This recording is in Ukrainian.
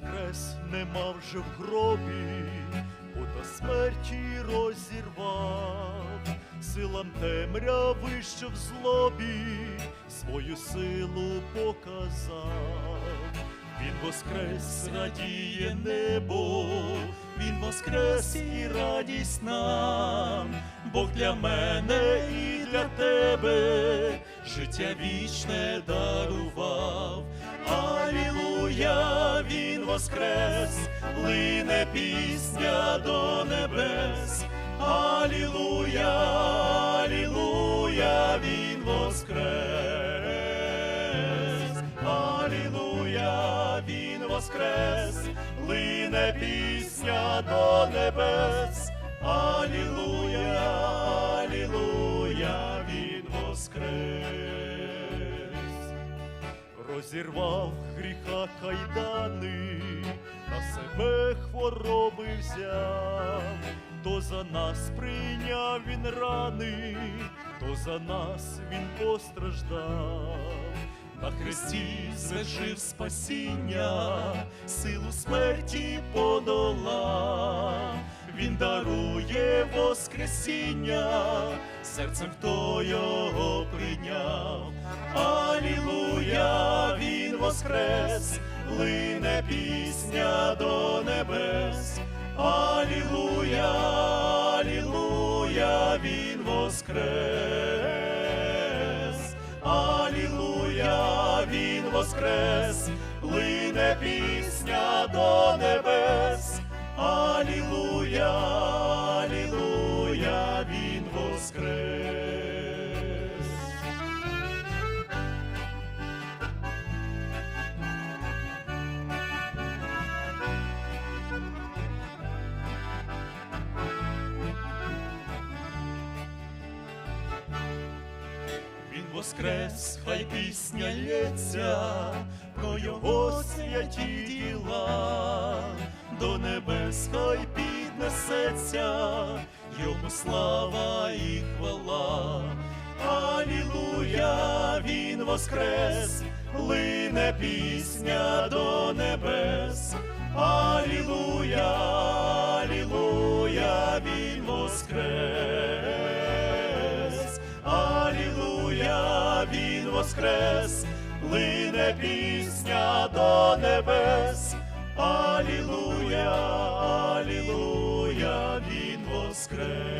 воскрес, нема вже в гробі, пута смерті розірвав, силам темряви, що в злобі, свою силу показав. Він воскрес, радіє небо, він воскрес і радість нам, Бог для мене і для тебе життя вічне дарував. Він воскрес, лине пісня до небес. Алілуя, алілуя, він воскрес. Алілуя, він воскрес, лине пісня до небес. Розірвав гріха кайдани, на себе хвороби взяв, то за нас прийняв він рани, то за нас він постраждав. На хресті звершив спасіння, силу смерті подолав. Він дарує Воскресіння, серцем хто його прийняв. Воскрес, лине пісня до небес. Алілуя, алілуя, він воскрес. Алілуя, він воскрес, лине пісня до небес. Алілуя, воскрес, хай пісня лється про його святі діла, до небес хай піднесеться, йому слава і хвала. Алілуя, він воскрес, лине пісня до небес. Алілуя, алілуя, він воскрес. Воскрес, лине пісня до небес. Алілуя, алілуя, він воскрес.